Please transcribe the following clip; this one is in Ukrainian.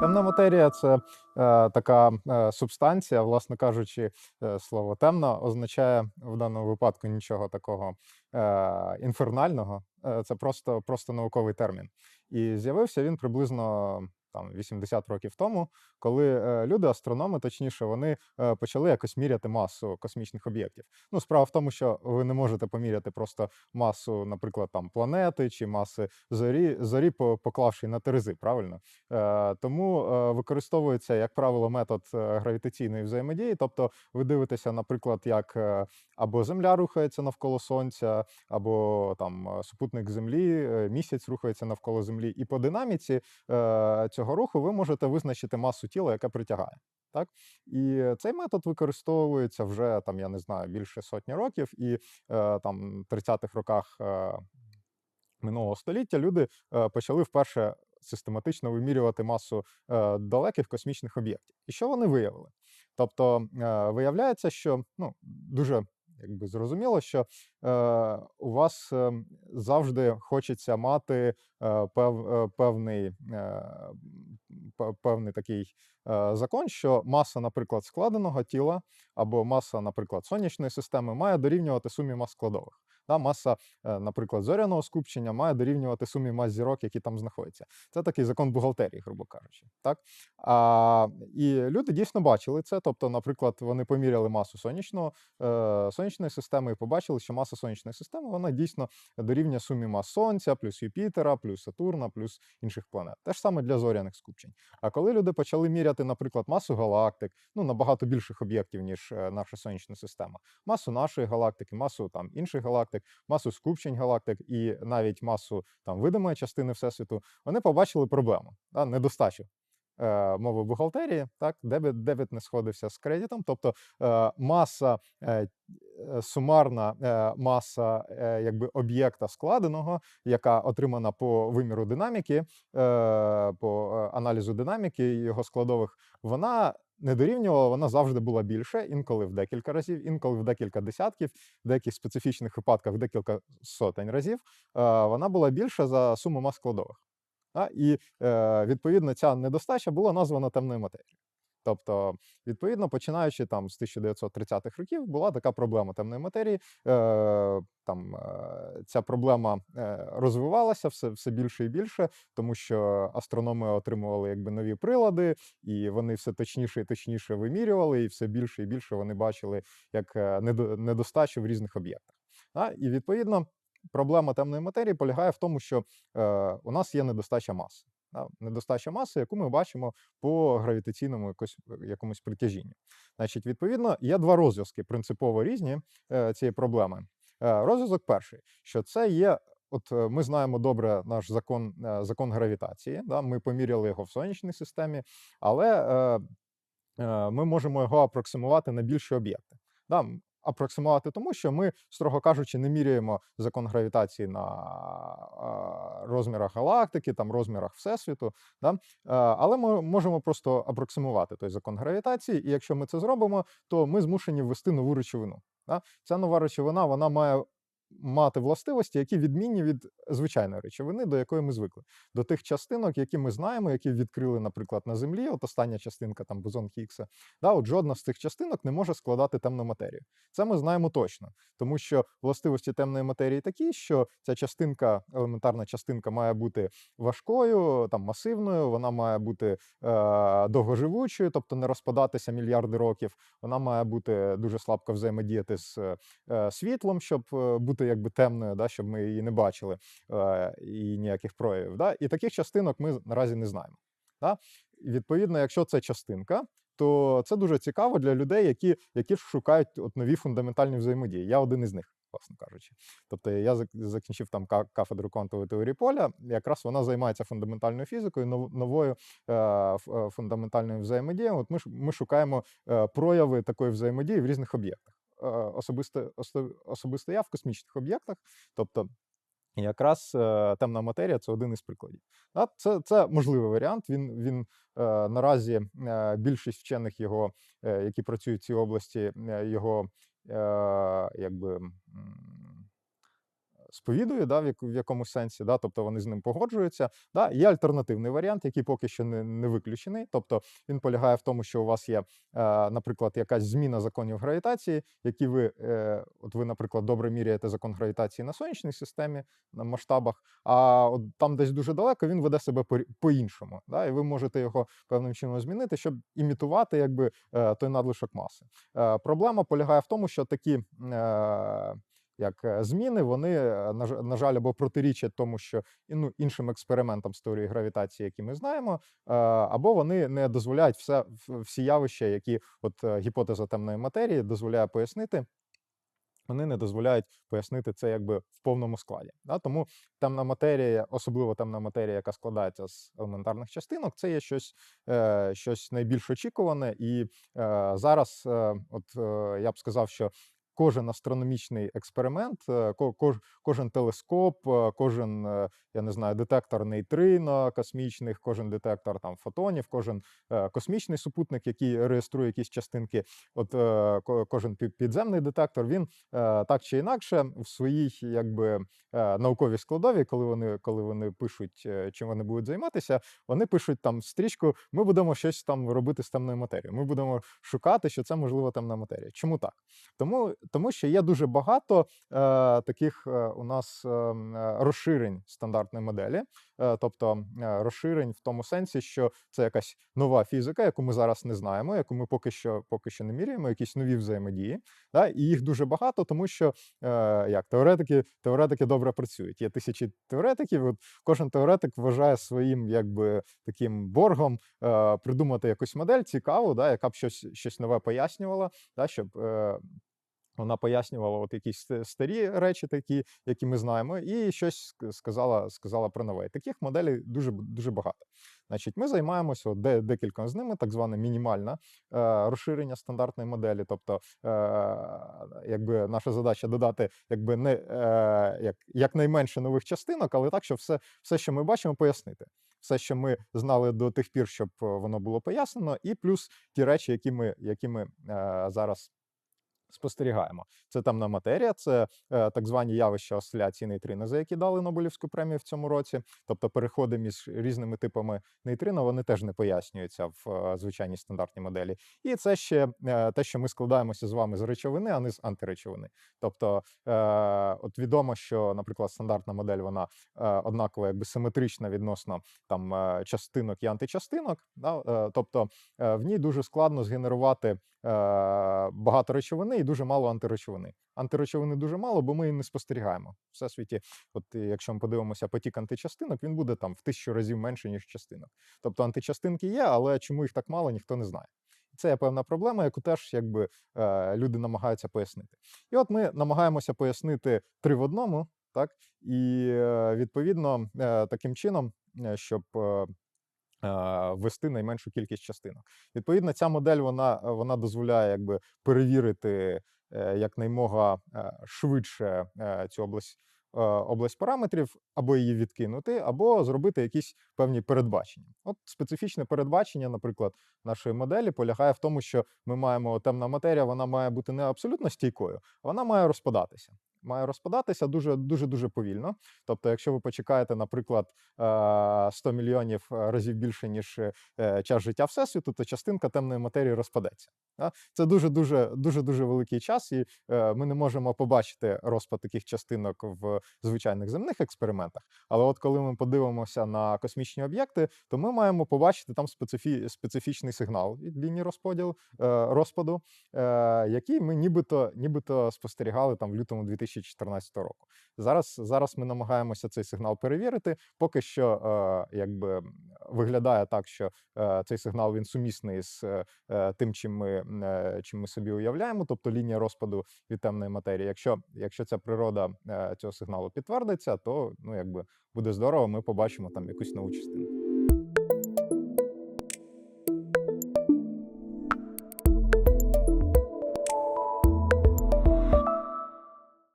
Темна матерія це е, така е, субстанція, власне кажучи, е, слово темно означає в даному випадку нічого такого е, інфернального. Е, це просто, просто науковий термін. І з'явився він приблизно там 80 років тому, коли е, люди, астрономи, точніше, вони е, почали якось міряти масу космічних об'єктів. Ну, справа в тому, що ви не можете поміряти просто масу, наприклад, там планети чи маси зорі, зорі по- поклавши на терези, правильно? Е, Тому використовується, як правило, метод гравітаційної взаємодії. Тобто, ви дивитеся, наприклад, як або Земля рухається навколо Сонця, або там супутник Землі, місяць рухається навколо Землі. І по динаміці е, цього руху ви можете визначити масу тіла, яка притягає. Так? І цей метод використовується вже там, я не знаю, більше сотні років, і е, там в 30-х роках е, минулого століття люди е, почали вперше систематично вимірювати масу далеких космічних об'єктів. І що вони виявили? Тобто, виявляється, що ну, дуже якби зрозуміло, що е, у вас е, завжди хочеться мати е, пев, е, певний, е, певний такий закон, що маса, наприклад, складеного тіла або маса, наприклад, сонячної системи має дорівнювати сумі мас складових. Да, маса, е, наприклад, зоряного скупчення має дорівнювати сумі мас зірок, які там знаходяться. Це такий закон бухгалтерії, грубо кажучи. Так? А, і люди дійсно бачили це. Тобто, наприклад, вони поміряли масу сонячного, е, сонячної системи і побачили, що маса сонячної системи вона дійсно дорівнює сумі мас Сонця, плюс Юпітера, плюс Сатурна, плюс інших планет. Те ж саме для зоряних скупчень. А коли люди почали міряти, наприклад, масу галактик, ну набагато більших об'єктів, ніж е, наша сонячна система, масу нашої галактики, масу там інших галактик, масу скупчень галактик і навіть масу там видимої частини всесвіту, вони побачили проблему, да, недостачу. е, Мови бухгалтерії, так, дебет, дебет не сходився з кредитом, тобто е, маса, е, е, сумарна е, маса якби об'єкта складеного, яка отримана по виміру динаміки, по аналізу динаміки його складових, вона не дорівнювала, вона завжди була більше, інколи в декілька разів, інколи в декілька десятків, в деяких специфічних випадках в декілька сотень разів. е, Вона була більша за суму мас складових. І е, відповідно ця недостача була названа темною матерією. Тобто, відповідно, починаючи там з 1930-х років, була така проблема темної матерії. Е, там е, ця проблема е, розвивалася все, все більше і більше, тому що астрономи отримували якби нові прилади, і вони все точніше і точніше вимірювали, і все більше і більше вони бачили як е, недо- недостачу в різних об'єктах. Да? І відповідно проблема темної матерії полягає в тому, що у нас є недостача маси. Недостача маси, яку ми бачимо по гравітаційному якось, якомусь притяжінню. Значить, відповідно, є два розв'язки принципово різні е, цієї проблеми. Е, розв'язок перший, що це є. От е, ми знаємо добре наш закон, е, закон гравітації. Да? Ми поміряли його в сонячній системі, але е, е, ми можемо його апроксимувати на більші об'єкти. Да? Апроксимувати тому, що ми, строго кажучи, не міряємо закон гравітації на розмірах галактики, там розмірах Всесвіту. Да? Е, Але ми можемо просто апроксимувати той закон гравітації, і якщо ми це зробимо, то ми змушені ввести нову речовину. Да? Ця нова речовина вона має мати властивості, які відмінні від звичайної речовини, до якої ми звикли, до тих частинок, які ми знаємо, які відкрили, наприклад, на Землі. От остання частинка там бозон Хіггса. Да, от жодна з цих частинок не може складати темну матерію. Це ми знаємо точно, тому що властивості темної матерії такі, що ця частинка, елементарна частинка, має бути важкою, там масивною, вона має бути е, довгоживучою, тобто не розпадатися мільярди років. Вона має бути дуже слабко взаємодіяти з е, світлом, щоб е, бути якби темною, да, щоб ми її не бачили е, і ніяких проявів. Да? І таких частинок ми наразі не знаємо. Да? Відповідно, якщо це частинка, то це дуже цікаво для людей, які, які шукають от нові фундаментальні взаємодії. Я один із них, власне кажучи. Тобто я закінчив там кафедру квантової теорії поля. Якраз вона займається фундаментальною фізикою, новою е, е, фундаментальною взаємодією. От ми, ми шукаємо е, прояви такої взаємодії в різних об'єктах. Е, особисто, особисто я в космічних об'єктах, тобто. Якраз е, темна матерія це один із прикладів. Це, це можливий варіант. Він, він е, наразі е, більшість вчених його, які працюють в цій області, його якби сповідує, да, в, яку- в якомусь сенсі, да, тобто вони з ним погоджуються. Да. Є альтернативний варіант, який поки що не, не виключений. Тобто він полягає в тому, що у вас є, е, наприклад, якась зміна законів гравітації, які ви, е, от ви, наприклад, добре міряєте закон гравітації на сонячній системі, на масштабах, а от там десь дуже далеко він веде себе по- по-іншому. Да, і ви можете його певним чином змінити, щоб імітувати якби, е, той надлишок маси. Е, Проблема полягає в тому, що такі. е, Як е, зміни, вони, е, на жаль, або протирічать тому, що ну, іншим експериментам з теорії гравітації, які ми знаємо, е, або вони не дозволяють все, всі явища, які от гіпотеза темної матерії дозволяє пояснити, вони не дозволяють пояснити це якби в повному складі. Да? Тому темна матерія, особливо темна матерія, яка складається з елементарних частинок, це є щось, е, щось найбільш очікуване. І е, зараз, е, от е, я б сказав, що кожен астрономічний експеримент, е, ко- кож, кожен телескоп, е, кожен, е, я не знаю, детектор нейтрино космічних, кожен детектор там фотонів, кожен космічний супутник, який реєструє якісь частинки, от кожен пі- підземний детектор, він так чи інакше в своїй якби науковій складові, коли вони, коли вони пишуть, чим вони будуть займатися, вони пишуть там стрічку: ми будемо щось там робити з темною матерією. Ми будемо шукати, що це можливо темна матерія. Чому так? Тому, тому що є дуже багато е, таких е, у нас е, е, розширень стандартної моделі, е, тобто розширень в тому сенсі, що це якась нова фізика, яку ми зараз не знаємо, яку ми поки що поки що не міряємо, якісь нові взаємодії. Да? І їх дуже багато, тому що е, як теоретики, теоретики добре працюють. Є тисячі теоретиків. От кожен теоретик вважає своїм якби таким боргом е, придумати якусь модель цікаву, да, яка б щось, щось нове пояснювала, да, щоб. Е, вона пояснювала от якісь старі речі, такі, які ми знаємо, і щось сказала, сказала про нове. Таких моделей дуже дуже багато. Значить, ми займаємося де, декількома з ними, так зване мінімальне е, розширення стандартної моделі. Тобто, е, якби наша задача додати якби не е, як, якнайменше нових частинок, але так, щоб все, все, що ми бачимо, пояснити. Все, що ми знали до тих пір, щоб е, воно було пояснено, і плюс ті речі, які ми, які ми е, зараз спостерігаємо. Це темна матерія, це е, так звані явища осциляції нейтрино, за які дали Нобелівську премію в цьому році. Тобто переходи між різними типами нейтрино, вони теж не пояснюються в е, звичайній стандартній моделі. І це ще е, те, що ми складаємося з вами з речовини, а не з антиречовини. Тобто, е, от відомо, що, наприклад, стандартна модель вона е, однаково якби симетрична відносно там е, частинок і античастинок. Да? Е, тобто е, в ній дуже складно згенерувати багато речовини і дуже мало антиречовини. Антиречовини дуже мало, бо ми її не спостерігаємо. В всесвіті, от е, якщо ми подивимося потік античастинок, він буде там в тисячу разів менше, ніж частинок. Тобто античастинки є, але чому їх так мало, ніхто не знає. Це є певна проблема, яку теж якби е, люди намагаються пояснити. І от ми намагаємося пояснити три в одному, так і е, відповідно е, таким чином, е, щоб е, е, ввести найменшу кількість частинок. Відповідно, ця модель вона, вона дозволяє якби перевірити е, якнаймога е, швидше е, цю область. е, Область параметрів або її відкинути, або зробити якісь певні передбачення. От специфічне передбачення, наприклад, нашої моделі полягає в тому, що ми маємо темна матерія, вона має бути не абсолютно стійкою, вона має розпадатися. Має розпадатися дуже дуже дуже повільно. Тобто, якщо ви почекаєте, наприклад, е, 100 мільйонів е, разів більше ніж е, час життя всесвіту, то частинка темної матерії розпадеться. Це дуже дуже дуже дуже великий час, і е, ми не можемо побачити розпад таких частинок в звичайних земних експериментах. Але от коли ми подивимося на космічні об'єкти, то ми маємо побачити там специфі, специфічний сигнал від лінії розподілу е, розпаду, е, який ми нібито нібито спостерігали там в лютому 2014 року. Зараз зараз ми намагаємося цей сигнал перевірити. Поки що, е, якби виглядає так, що е, цей сигнал він сумісний з е, тим, чим ми, е, чим ми собі уявляємо, тобто лінія розпаду від темної матерії. Якщо, якщо ця природа е, цього сигналу підтвердиться, то ну якби буде здорово, ми побачимо там якусь нову частину.